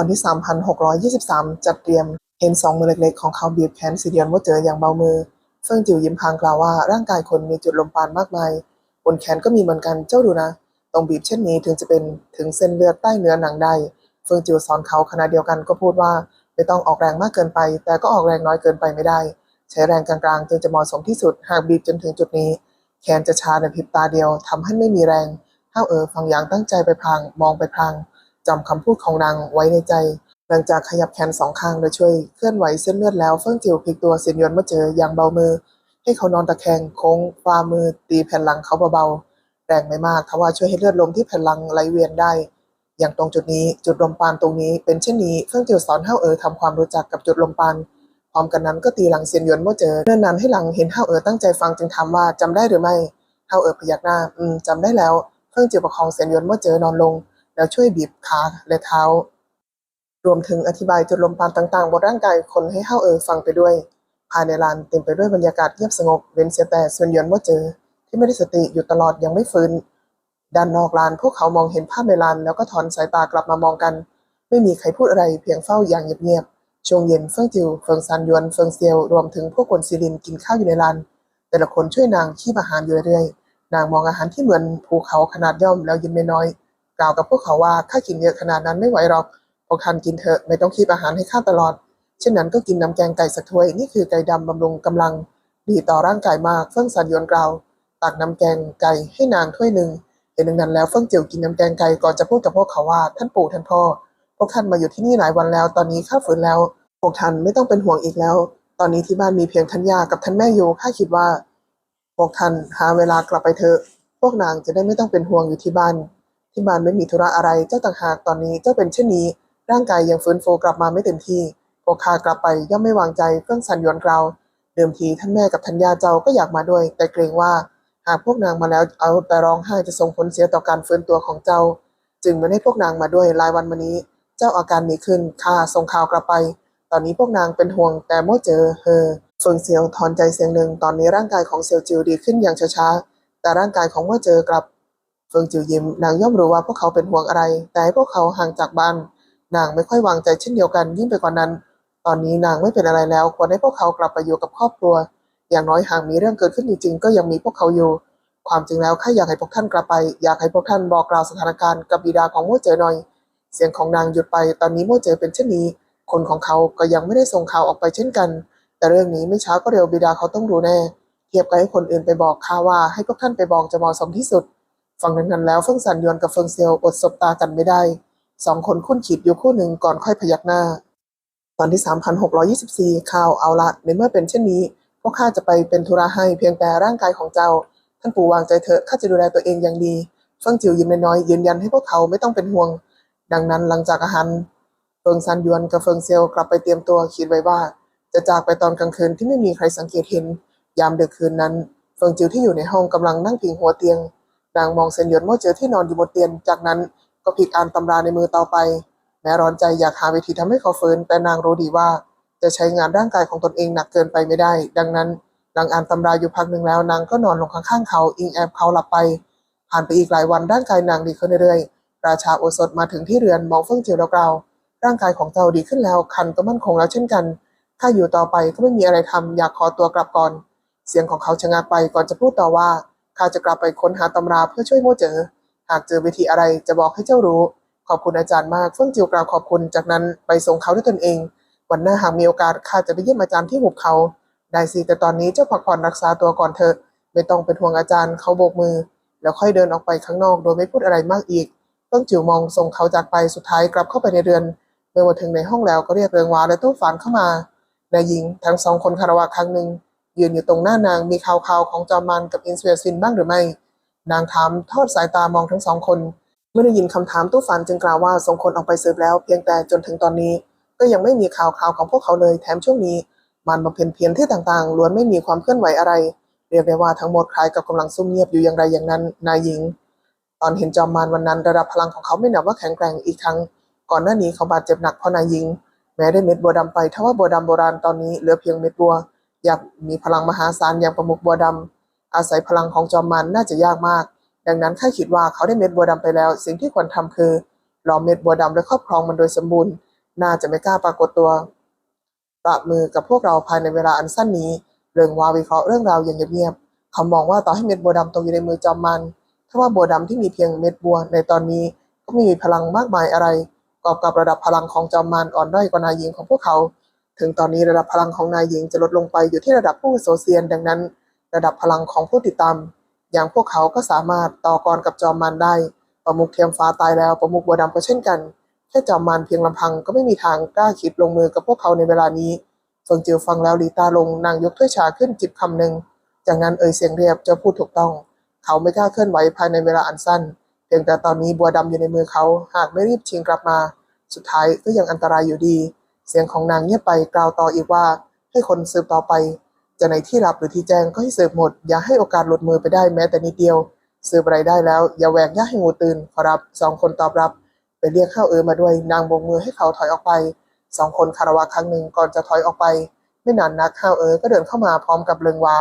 อนที่ 3,623 จัดเตรียมเห็นสองมือเล็กๆของเขาบีบแขนซีเดียนว่าเจออย่างเบามือเฟิงจิ๋วยิ้มพางกล่าวว่าร่างกายคนมีจุดลมปานมากมายบนแขนก็มีเหมือนกันเจ้าดูนะต้องบีบเช่นนี้ถึงจะเป็นถึงเส้นเลือดใต้เนื้อหนังได้เฟิงจิ๋วสอนเขาขณะเดียวกันก็พูดว่าไม่ต้องออกแรงมากเกินไป แต่ก็ออกแรงน้อยเกินไปไม่ได้ ใช้แรงกลางๆจึงจะเหมาะสมที่สุดหากบีบจนถึงจุดนี้ แขนจะชาในพริบตาเดียวทำให้ไม่มีแรงห้าเออฟังอย่างตั้งใจไปพางมองไปพาง จำคำพูดของนางไว้ในใจ หลังจากขยับแขนสองข้างโดยช่วยเคลื่อนไหวเส้นเลือดแล้วเฟิ่งจิ๋วพลิกตัวเซียนยวนมาเจออย่างเบามือ ให้เขานอนตะแคงโค้งฝ่ามือตีแผ่นหลังเขาเบาๆแรงไม่มากทว่าช่วยให้เลือดลมที่แผ่นหลังไหลเวียนได้ อย่างตรงจุดนี้จุดลมปานตรงนี้เป็นเช่นนี้เฟิ่งจิ๋วสอนห้าเอ๋อทำความรู้จักกับจุดลมปานพร้อมกันนั้นก็ตีหลังเซียนยวนเมื่อเจอเนื่อนนั้นให้หลังเห็นห้าเอ๋อตั้งใจฟังจึงถามว่าจำได้หรือไม่ห้าเอ๋อพยักหน้า อืมจำได้แล้วเพิ่งจิวประคองเซียนยวนเมื่อเจอนอนลง แล้วช่วยบีบขาและเท้า รวมถึงอธิบายจุดลมปานต่างๆ บนร่างกายคนให้ห้าเออฟังไปด้วย ภายในลานเต็มไปด้วยบรรยากาศเงียบสงบเว้นเสียแต่เซียนยวนเมื่อเจอ ที่ไม่ได้สติอยู่ตลอดยังไม่ฟื้นด้านนอกลานพวกเขามองเห็นภาพในลานแล้วก็ถอนสายตากลับมามองกัน ไม่มีใครพูดอะไรเพียงเฝ้าอย่างเงียบๆช่วงเย็นเฟิงจิวเฟิงซานยวนเฟิงเซียวรวมถึงพวกคนซีรินกินข้าวอยู่ในร้าน แต่ละคนช่วยนางคีบอาหารอยู่เรื่อยๆนางมองอาหารที่เหมือนภูเขาขนาดย่อมแล้วยิ้มน้อยๆ กล่าวกับพวกเขาว่าข้ากินเยอะขนาดนั้นไม่ไหวหรอกพวกท่านกินเถอะไม่ต้องคีบอาหารให้ข้าตลอด เช่นนั้นก็กินน้ำแกงไก่สักถ้วยนี่คือไก่ดำบำรุงกำลัง ดีต่อร่างกายมากเฟิงซานยวนกล่าวตักน้ำแกงไก่ให้นางถ้วยหนึ่งเห็นดังนั้นแล้วเฟิงเจียวกินน้ำแกงไก่ก่อนจะพูดกับพวกเขาว่าท่านปู่ท่านพ่อพวกท่านมาอยู่ที่นี่หลายวันแล้ว ตอนนี้ข้าฝืนแล้วพวกท่านไม่ต้องเป็นห่วงอีกแล้ว ตอนนี้ที่บ้านมีเพียงท่านย่ากับท่านแม่อยู่ข้าคิดว่าพวกท่านหาเวลากลับไปเถอะพวกนางจะได้ไม่ต้องเป็นห่วงอยู่ที่บ้าน ที่บ้านไม่มีธุระอะไรเจ้าต่างหากตอนนี้เจ้าเป็นเช่นนี้ ร่างกายยังฟื้นฟูกลับมาไม่เต็มที่พวกข้ากลับไปย่อมไม่วางใจเฟื่องสันยวนกล่าวเดิมทีท่านแม่กับท่านย่าเจ้าก็อยากมาด้วย แต่เกรงว่าหากพวกนางมาแล้วเอาแต่ร้องไห้จะส่งผลเสียต่อการฟื้นตัวของเจ้า จึงไม่ให้พวกนางมาด้วยรายวันมานี้ เจ้าอาการดีขึ้นข้าส่งข่าวกลับไป ตอนนี้พวกนางเป็นห่วงแต่เมื่อเจอเฮอเฟิงเซียวถอนใจเสียงหนึ่งตอนนี้ร่างกายของเซียวจิวดีขึ้นอย่างช้าๆแต่ร่างกายของเมื่อเจอกลับ เฟิงจิวยิ้มนางย่อมรู้ว่าพวกเขาเป็นห่วงอะไร แต่ให้พวกเขาห่างจากบ้าน นางไม่ค่อยวางใจเช่นเดียวกันยิ่งไปกว่านั้น ตอนนี้นางไม่เป็นอะไรแล้วควรให้พวกเขากลับไปอยู่กับครอบครัว อย่างน้อยหากมีเรื่องเกิดขึ้นจริงๆก็ยังมีพวกเขาอยู่ ความจริงแล้วข้าอยากให้พวกท่านกลับไป อยากให้พวกท่านบอกกล่าวสถานการณ์กับบิดาของโม่เจอหน่อย เสียงของนางหยุดไป ตอนนี้โม่เจอเป็นเช่นนี้ คนของเขาก็ยังไม่ได้ส่งข่าวออกไปเช่นกัน แต่เรื่องนี้ไม่ช้าก็เร็วบิดาเขาต้องรู้แน่ เทียบกับให้คนอื่นไปบอกข้าว่าให้พวกท่านไปบอกจะเหมาะสมที่สุด ฟังดังนั้นแล้วเฟิงสันยวนกับเฟิงเซียวอดสบตากันไม่ได้สองคนคุ้นขีดอยู่คู่หนึ่งก่อนค่อยพยักหน้า ตอนที่ 3,624ข่าวเอาละในเมื่อเป็นเช่นนี้พวกข้าจะไปเป็นธุระให้เพียงแต่ร่างกายของเจ้า ท่านปู่วางใจเถอะข้าจะดูแลตัวเองอย่างดีเฟิงจิวยิ้มน้อยๆยืนยันให้พวกเขาไม่ต้องเป็นห่วง ดังนั้นหลังจากอาหารเฟิงซันยวนกับเฟิงเซียวกลับไปเตรียมตัวคิดไว้ว่า จะจากไปตอนกลางคืนที่ไม่มีใครสังเกตเห็น ยามดึกคืนนั้น เฟิงจิวที่อยู่ในห้องกำลังนั่งพิงหัวเตียง นางมองเซนหยวนเมื่อเจอที่นอนอยู่บนเตียงจากนั้นก็พลิกอ่านตำราในมือต่อไป แม้ร้อนใจอยากหาวิธีทำให้เขาฟื้น แต่นางรู้ดีว่า จะใช้งานร่างกายของตนเองหนักเกินไปไม่ได้ ดังนั้นหลังอ่านตำราอยู่พักหนึ่งแล้วนางก็นอนลงข้างๆเขาอิงแอบเขาหลับไป ผ่านไปอีกหลายวันร่างกายนางดีขึ้นเรื่อยๆราชาโอสถมาถึงที่เรือนมองเฟิ่งเจียวแล้วกล่าวร่างกายของเจ้าดีขึ้นแล้วคันก็มั่นคงแล้วเช่นกัน ถ้าอยู่ต่อไปก็ไม่มีอะไรทำอยากขอตัวกลับก่อน เสียงของเขาชะงักไปก่อนจะพูดต่อว่า ข้าจะกลับไปค้นหาตำราเพื่อช่วยโมเจอ หากเจอวิธีอะไรจะบอกให้เจ้ารู้ ขอบคุณอาจารย์มากเฟิ่งจิวกล่าวขอบคุณจากนั้นไปส่งเขาด้วยตนเอง วันหน้าหากมีโอกาสข้าจะไปเยี่ยมอาจารย์ที่หุบเขา ได้สิแต่ตอนนี้เจ้าพักผ่อนรักษาตัวก่อนเถอะ ไม่ต้องเป็นห่วงอาจารย์เขาโบกมือ แล้วค่อยเดินออกไปข้างนอกโดยไม่พูดอะไรมากอีกเฟิ่งจิวมองส่งเขาจากไปสุดท้ายกลับเข้าไปในเรือนเมื่อมาถึงในห้องแล้วก็เรียกเรืองวาและตู้ฝานเข้ามานายหญิงทั้งสองคนคารวะครั้งหนึ่ง ยืนอยู่ตรงหน้านางมีข่าวข่าวของจอมันกับอินสเวียซินบ้างหรือไม่ นางถามทอดสายตามองทั้งสองคน เมื่อได้ยินคำถามตู้ฝันจึงกล่าวว่าส่งคนออกไปสืบแล้ว เพียงแต่จนถึงตอนนี้ ก็ยังไม่มีข่าวข่าวของพวกเขาเลยแถมช่วงนี้ มันบำเพ็ญเพียรที่ต่างๆล้วนไม่มีความเคลื่อนไหวอะไร เรียกได้ว่าทั้งหมดคล้ายกับกำลังซุ่มเงียบอยู่อย่างไรอย่างนั้นนายหญิง ตอนเห็นจอมมารวันนั้นระดับพลังของเขาไม่นับว่าแข็งแกร่งอีกทั้งก่อนหน้านี้เขาบาดเจ็บหนักเพราะนายหญิง แม้ได้เม็ดบัวดำไปทว่าบัวดำโบราณตอนนี้เหลือเพียงเม็ดบัว อยากมีพลังมหาศาลอย่างประมุขบัวดำอาศัยพลังของจอมมันน่าจะยากมาก ดังนั้นข้าคิดว่าเขาได้เม็ดบัวดำไปแล้ว สิ่งที่ควรทำคือรอเม็ดบัวดำและครอบครองมันโดยสมบูรณ์ น่าจะไม่กล้าปรากฏตัวประมือกับพวกเราภายในเวลาอันสั้นนี้เริงวาวิเคราะห์เรื่องราวอย่างเงียบๆเขามองว่าต่อให้เม็ดบัวดำตกอยู่ในมือจอมมันถ้าว่าบัวดำที่มีเพียงเม็ดบัวในตอนนี้ก็ไม่มีพลังมากมายอะไรกอบกับระดับพลังของจอมมันอ่อนด้อยกว่านายหญิงของพวกเขา ถึงตอนนี้ระดับพลังของนายหญิงจะลดลงไปอยู่ที่ระดับผู้โซเซียน ดังนั้น ระดับพลังของผู้ติดตาม อย่างพวกเขาก็สามารถต่อกรกับจอมมันได้ ประมุขเทียมฟ้าตายแล้วประมุขบัวดำก็เช่นกัน แค่จอมมันเพียงลำพังก็ไม่มีทางกล้าคิดลงมือกับพวกเขาในเวลานี้เฟิงจิวฟังแล้วหลีตาลงนางยกถ้วยชาขึ้นจิบคำหนึ่งจากนั้นเอ่ยเสียงเรียบเจ้าพูดถูกต้อง เขาไม่กล้าเคลื่อนไหวภายในเวลาอันสั้นเพียงแต่ตอนนี้บัวดำอยู่ในมือเขาหากไม่รีบชิงกลับมา สุดท้ายก็ยังอันตรายอยู่ดี เสียงของนางเงียบไปกล่าวต่ออีกว่า ให้คนสืบต่อไป จะในที่ลับหรือที่แจ้งก็ให้สืบหมด อย่าให้โอกาสหลุดมือไปได้แม้แต่นิดเดียว สืบอะไรได้แล้ว อย่าแหวกย่าให้งูตื่นขอรับสองคนตอบรับไปเรียกข้าวเออมาด้วยนางโบกมือให้เขาถอยออกไปสองคนคารวะครั้งหนึ่งก่อนจะถอยออกไป ไม่นานนักข้าวเออก็เดินเข้ามาพร้อมกับเลิงวา